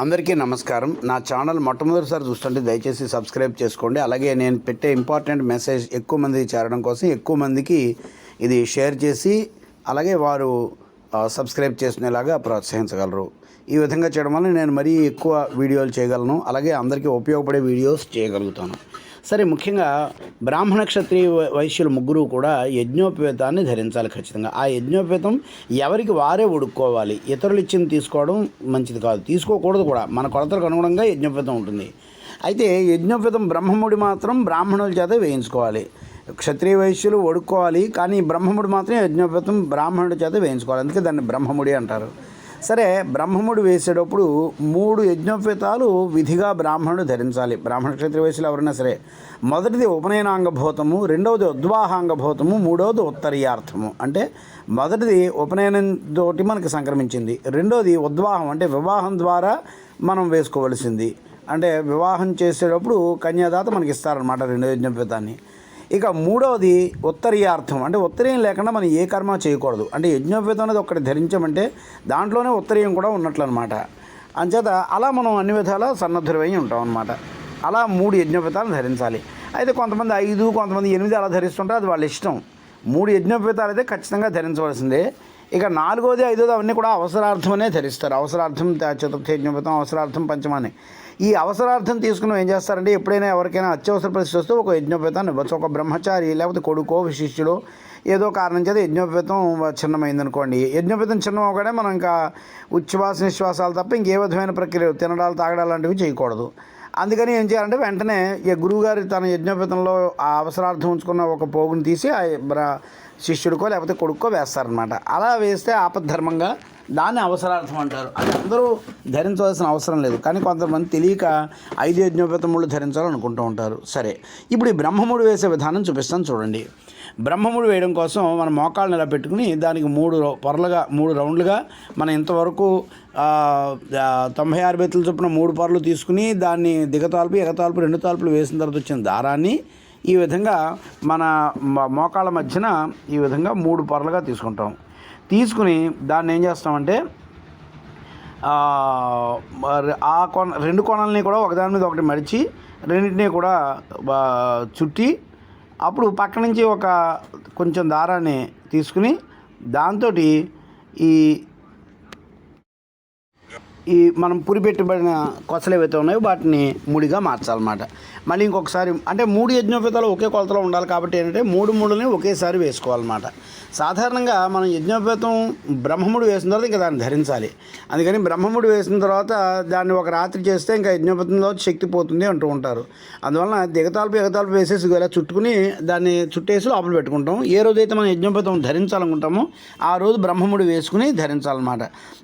అందరికీ నమస్కారం. నా ఛానల్ మొట్టమొదటిసారి చూస్తుంటే దయచేసి సబ్స్క్రైబ్ చేసుకోండి. అలాగే నేను పెట్టే ఇంపార్టెంట్ మెసేజ్ ఎక్కువ మంది చేరడం కోసం ఎక్కువ మందికి ఇది షేర్ చేసి అలాగే వారు సబ్స్క్రైబ్ చేసుకునేలాగా ప్రోత్సహించగలరు. ఈ విధంగా చేయడం వల్ల నేను మరీ ఎక్కువ వీడియోలు చేయగలను. అలాగే అందరికీ ఉపయోగపడే వీడియోస్ చేయగలుగుతాను. సరే ముఖ్యంగా బ్రాహ్మణ క్షత్రియ వైశ్యులు ముగ్గురు కూడా యజ్ఞోపేతాన్ని ధరించాలి ఖచ్చితంగా. ఆ యజ్ఞోపేతం ఎవరికి వారే ఉడుక్కోవాలి. ఇతరులు ఇచ్చింది తీసుకోవడం మంచిది కాదు. తీసుకోకూడదు కూడా. మన కొలతలకు అనుగుణంగా యజ్ఞోపేతం ఉంటుంది. అయితే యజ్ఞోపేతం బ్రహ్మముడి మాత్రం బ్రాహ్మణుల చేత వేయించుకోవాలి. క్షత్రియ వైశ్యులు ఒడుక్కోవాలి కానీ బ్రహ్మముడి మాత్రం యజ్ఞోపేతం బ్రాహ్మణుడి చేత వేయించుకోవాలి. అందుకే దాన్ని బ్రహ్మముడి అంటారు. సరే బ్రహ్మముడు వేసేటప్పుడు మూడు యజ్ఞోపేతాలు విధిగా బ్రాహ్మణుడు ధరించాలి. బ్రాహ్మణ క్షేత్ర వయసులో ఎవరైనా సరే మొదటిది ఉపనయనాంగభూతము రెండవది ఉద్వాహాంగభూతము మూడవది ఉత్తరీయార్థము. అంటే మొదటిది ఉపనయనంతోటి మనకి సంక్రమించింది. రెండోది ఉద్వాహం అంటే వివాహం ద్వారా మనం వేసుకోవలసింది. అంటే వివాహం చేసేటప్పుడు కన్యాదాత మనకి ఇస్తారనమాట రెండో యజ్ఞోపేతాన్ని. ఇక మూడవది ఉత్తరీయార్థం. అంటే ఉత్తరీయం లేకుండా మనం ఏ కర్మ చేయకూడదు. అంటే యజ్ఞోపేతం అనేది ఒకటి ధరించామంటే దాంట్లోనే ఉత్తరీయం కూడా ఉన్నట్లు అనమాట అంచేత అలా మనం అన్ని విధాల సన్నద్ధురమై ఉంటాం అనమాట అలా మూడు యజ్ఞోపేతాలను ధరించాలి. అయితే కొంతమంది ఐదు కొంతమంది ఎనిమిది అలా ధరిస్తుంటారు అది వాళ్ళ ఇష్టం. మూడు యజ్ఞోపేతాలు అయితే ఖచ్చితంగా ధరించవలసిందే. ఇక నాలుగోది ఐదోది అవన్నీ కూడా అవసరార్థమనే ధరిస్తారు అవసరార్థం త- చతుర్థ అవసరార్థం పంచమాని ఈ అవసరార్థం తీసుకుని ఏం చేస్తారంటే ఎప్పుడైనా ఎవరికైనా అత్యవసర పరిస్థితి వస్తే ఒక యజ్ఞోపేతాన్ని ఇవ్వచ్చు ఒక బ్రహ్మచారి లేకపోతే కొడుకో శిష్యుడో ఏదో కారణం చేత యజ్ఞోపేతం చిన్నమైంది అనుకోండి యజ్ఞోపేతం చిన్నం అవగానే మనం ఇంకా ఉచ్ఛ్వాస నిశ్వాసాలు తప్ప ఇంకే విధమైన ప్రక్రియ తినడాలు తాగడాలు లాంటివి చేయకూడదు. అందుకని ఏం చేయాలంటే వెంటనే ఈ గురువుగారి తన యజ్ఞోపేతంలో ఆ అవసరార్థం ఉంచుకున్న ఒక పోగుని తీసి ఆ శిష్యుడికో లేకపోతే కొడుక్కో వేస్తారనమాట అలా వేస్తే ఆపద్ధర్మంగా దాన్ని అవసరార్థం అంటారు. అది అందరూ ధరించవలసిన అవసరం లేదు. కానీ కొంతమంది తెలియక ఐదు యజ్ఞోపేతములు ధరించాలనుకుంటూ ఉంటారు. సరే ఇప్పుడు ఈ బ్రహ్మముడు వేసే విధానం చూపిస్తాను చూడండి. బ్రహ్మముడు వేయడం కోసం మన మోకాళ్ళని ఇలా పెట్టుకుని దానికి మూడు రౌ- పొరలుగా మూడు రౌండ్లుగా మనం ఇంతవరకు తొంభై ఆరు బెత్తుల చొప్పున మూడు పొరలు తీసుకుని దాన్ని దిగతాల్పు ఎగతాల్పు రెండు తాల్పులు వేసిన తర్వాత వచ్చిన దారాన్ని ఈ విధంగా మన మోకాళ్ళ మధ్యన ఈ విధంగా మూడు పొరలుగా తీసుకుంటాం. తీసుకుని దాన్ని ఏం చేస్తామంటే ఆ, ఆ కొన రెండు కోణాలని కూడా ఒకదాని మీద ఒకటి మడిచి రెండింటినీ కూడా చుట్టి అప్పుడు పక్క నుంచి ఒక కొంచెం దారాన్ని తీసుకుని దాంతో ఈ ఈ మనం పురి పెట్టబడిన కొసలు ఏవైతే ఉన్నాయో వాటిని ముడిగా మార్చాలన్నమాట. మళ్ళీ ఇంకొకసారి అంటే మూడు యజ్ఞోపేతాలు ఒకే కొలతలో ఉండాలి కాబట్టి ఏంటంటే మూడు మూడుని ఒకేసారి వేసుకోవాలన్నమాట. సాధారణంగా మనం యజ్ఞోపేతం బ్రహ్మముడు వేసిన తర్వాత ఇంకా దాన్ని ధరించాలి. అందుకని బ్రహ్మముడు వేసిన తర్వాత దాన్ని ఒక రాత్రి చేస్తే ఇంకా యజ్ఞోపేతంలో శక్తి పోతుంది అంటూ ఉంటారు. అందువలన దిగతాల్పు ఎగతాల్పు వేసేసి ఇలా చుట్టుకుని దాన్ని చుట్టేసి లోపల పెట్టుకుంటాం. ఏ రోజైతే మనం యజ్ఞోపేతం ధరించాలనుకుంటామో ఆ రోజు బ్రహ్మముడు వేసుకుని ధరించాలన్నమాట.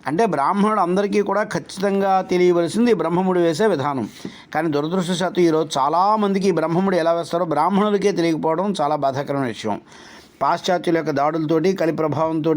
అంటే బ్రాహ్మణుడు అందరికీ కూడా ఖచ్చితంగా తెలియవలసింది బ్రహ్మముడు వేసే విధానం. కానీ దురదృష్టశాత్తు ఈరోజు చాలామందికి ఈ బ్రహ్మముడు ఎలా వేస్తారో బ్రాహ్మణులకే తెలియకపోవడం చాలా బాధాకరమైన విషయం. పాశ్చాత్యుల యొక్క దాడులతోటి కలి ప్రభావంతో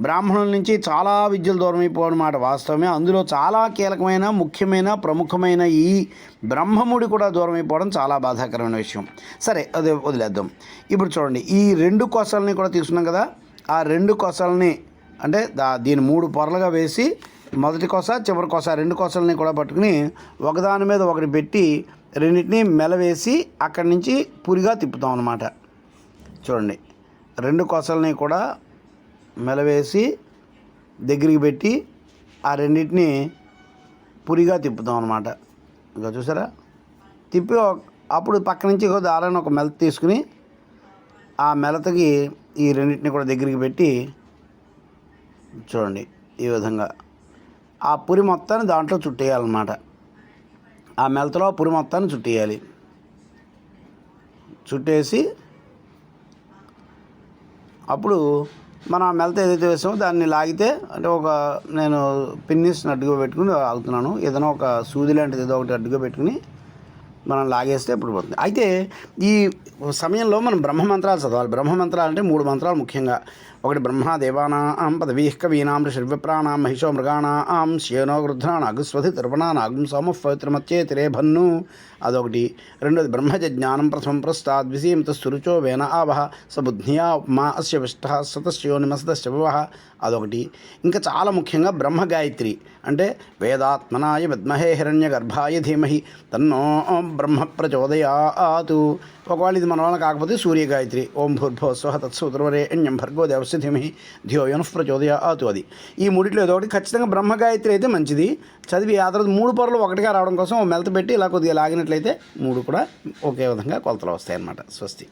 బ్రాహ్మణుల నుంచి చాలా విద్యలు దూరం అయిపోవడం మాట వాస్తవమే. అందులో చాలా కీలకమైన ముఖ్యమైన ప్రముఖమైన ఈ బ్రహ్మముడి కూడా దూరం అయిపోవడం చాలా బాధాకరమైన విషయం. సరే అది వదిలేద్దాం. ఇప్పుడు చూడండి ఈ రెండు కొసల్ని కూడా తీసుకున్నాం కదా. ఆ రెండు కొసల్ని అంటే దా దీని మూడు పొరలుగా వేసి మొదటి కొస చివరి కొస రెండు కోసలని కూడా పట్టుకుని ఒకదాని మీద ఒకటి పెట్టి రెండింటిని మెలవేసి అక్కడి నుంచి పురిగా తిప్పుతాం అన్నమాట. చూడండి. రెండు కోసల్ని కూడా మెలవేసి దగ్గరికి పెట్టి ఆ రెండింటిని పురిగా తిప్పుతాం అనమాట ఇంకా చూసారా? తిప్పి అప్పుడు పక్క నుంచి దారాన్ని ఒక మెలత తీసుకుని ఆ మెలతకి ఈ రెండింటిని కూడా దగ్గరికి పెట్టి చూడండి ఈ విధంగా ఆ పురి మొత్తాన్ని దాంట్లో చుట్టేయాలన్నమాట. ఆ మెలతలో ఆ పురి మొత్తాన్ని చుట్టేయాలి. చుట్టేసి అప్పుడు మనం ఆ మెలత ఏదైతే వేసామో దాన్ని లాగితే అంటే ఒక నేను పిన్నిస్ని అడ్డుగా పెట్టుకుని ఆగుతున్నాను. ఏదైనా ఒక సూది లాంటిది ఏదో ఒకటి అడ్డుగా పెట్టుకుని మనం లాగేస్తే ఇప్పుడు పోతుంది. అయితే ఈ సమయంలో మనం బ్రహ్మ మంత్రాలు చదవాలి. బ్రహ్మ మంత్రాలు అంటే మూడు మంత్రాలు ముఖ్యంగా. ఒకటి బ్రహ్మ దేవానాం పదవీ కవీనాం ఋషివిప్రాణాం మహిషో మృగాణాం శ్యేనో గృధ్రానాగుస్వధి అగుం సోమ పవిత్రమత్యే తిరేభన్ను అదొకటి. రెండోది బ్రహ్మజ జ్ఞానం ప్రథమం ప్రస్తాద్ విసీమత సురుచో వేన ఆవహ సబుద్ధియా మా అస్య విష్ట సతస్యోనిమసదస్య శివ అదొకటి. ఇంకా చాలా ముఖ్యంగా బ్రహ్మ గాయత్రి అంటే వేదాత్మనాయ విద్మహే హిరణ్య గర్భాయ ధీమహి తన్నో బ్రహ్మ ప్రచోదయాతు ఒకవేళ ఇది మన వల్ల కాకపోతే సూర్య గాయత్రి ఓం భూర్భో స్వహ తత్సూత్రవరేణ్యం భర్గో దేవస్య ధీమహి ధియోయన ప్రచోదయాతు అది. ఈ మూడిట్లో ఏదో ఒకటి ఖచ్చితంగా బ్రహ్మగాయత్రి అయితే మంచిది. చదివి ఆ తర్వాత మూడు పొరలు ఒకటిగా రావడం కోసం మెల్త మెలత పెట్టి ఇలా కొద్దిగా లాగినట్లయితే మూడు కూడా ఒకే విధంగా కొలతలు వస్తాయన్నమాట. స్వస్తి.